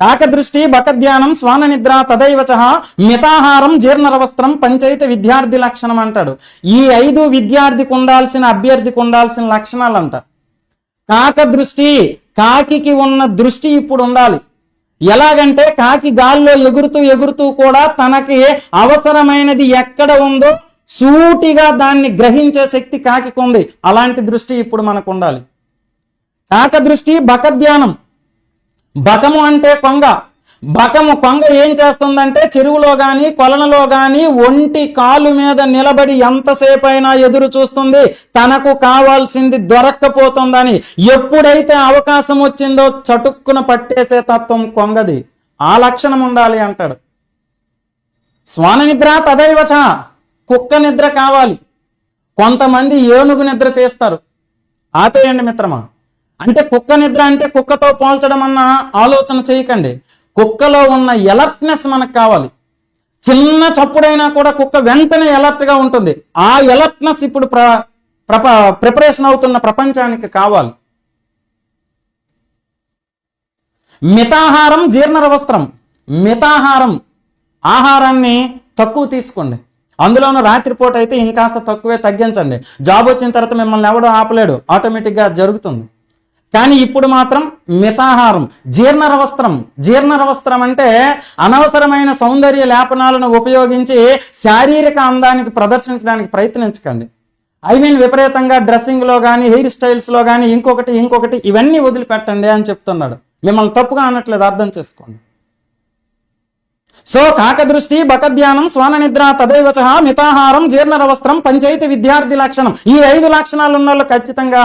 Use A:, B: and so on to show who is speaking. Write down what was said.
A: కాకదృష్టి బకధ్యానం శ్వాన నిద్ర తదైవచ మితాహారం జీర్ణరవస్త్రం పంచైత విద్యార్థి లక్షణం అంటాడు. ఈ ఐదు విద్యార్థికి ఉండాల్సిన అభ్యర్థికి ఉండాల్సిన లక్షణాలు అంట కాక దృష్టి కాకికి ఉన్న దృష్టి ఇప్పుడు ఉండాలి. ఎలాగంటే కాకి గాల్లో ఎగురుతూ ఎగురుతూ కూడా తనకి అవసరమైనది ఎక్కడ ఉందో సూటిగా దాన్ని గ్రహించే శక్తి కాకి ఉంది అలాంటి దృష్టి ఇప్పుడు మనకు ఉండాలి. కాక దృష్టి బకధ్యానం బకము అంటే కొంగ. బకము కొంగ ఏం చేస్తుందంటే చెరువులో కానీ కొలనులో కానీ ఒంటి కాలు మీద నిలబడి ఎంతసేపు అయినా ఎదురు చూస్తుంది. తనకు కావాల్సింది దొరక్కపోతుందని ఎప్పుడైతే అవకాశం వచ్చిందో చటుక్కున పట్టేసే తత్వం కొంగది. ఆ లక్షణం ఉండాలి అంటాడు. శ్వాన నిద్ర తదైవచ. కుక్క నిద్ర కావాలి. కొంతమంది ఏనుగు నిద్ర తీస్తారు. ఆపేయండి మిత్రమా? అంటే కుక్క నిద్ర అంటే కుక్కతో పోల్చడం అన్న ఆలోచన చేయకండి. కుక్కలో ఉన్న ఎలర్ట్నెస్ మనకు కావాలి. చిన్న చప్పుడైనా కూడా కుక్క వెంటనే ఎలర్ట్గా ఉంటుంది. ఆ ఎలర్ట్నెస్ ఇప్పుడు ప్ర ప్రప ప్రిపరేషన్ అవుతున్న ప్రపంచానికి కావాలి. మితాహారం జీర్ణరవస్త్రం మితాహారం ఆహారాన్ని తక్కువ తీసుకోండి. అందులోనూ రాత్రిపూట అయితే ఇంకాస్త తక్కువే తగ్గించండి. జాబ్ వచ్చిన తర్వాత మిమ్మల్ని ఎవడో ఆపలేడు. ఆటోమేటిక్గా జరుగుతుంది. కానీ ఇప్పుడు మాత్రం మితాహారం జీర్ణరవస్త్రం. జీర్ణరవస్త్రం అంటే అనవసరమైన సౌందర్య లేపనాలను ఉపయోగించి శారీరక అందానికి ప్రదర్శించడానికి ప్రయత్నించకండి. ఐ మీన్ విపరీతంగా డ్రెస్సింగ్లో కానీ హెయిర్ స్టైల్స్లో కానీ ఇంకొకటి ఇంకొకటి ఇవన్నీ వదిలిపెట్టండి అని చెప్తున్నాడు. మిమ్మల్ని తప్పుగా అనట్లేదు అర్థం చేసుకోండి. సో కాకదృష్టి బకధ్యానం స్వాన నిద్ర తదైవచ మితాహారం జీర్ణరవస్త్రం పంచాయతీ విద్యార్థి లక్షణం ఈ ఐదు లక్షణాలు ఉన్న వాళ్ళు ఖచ్చితంగా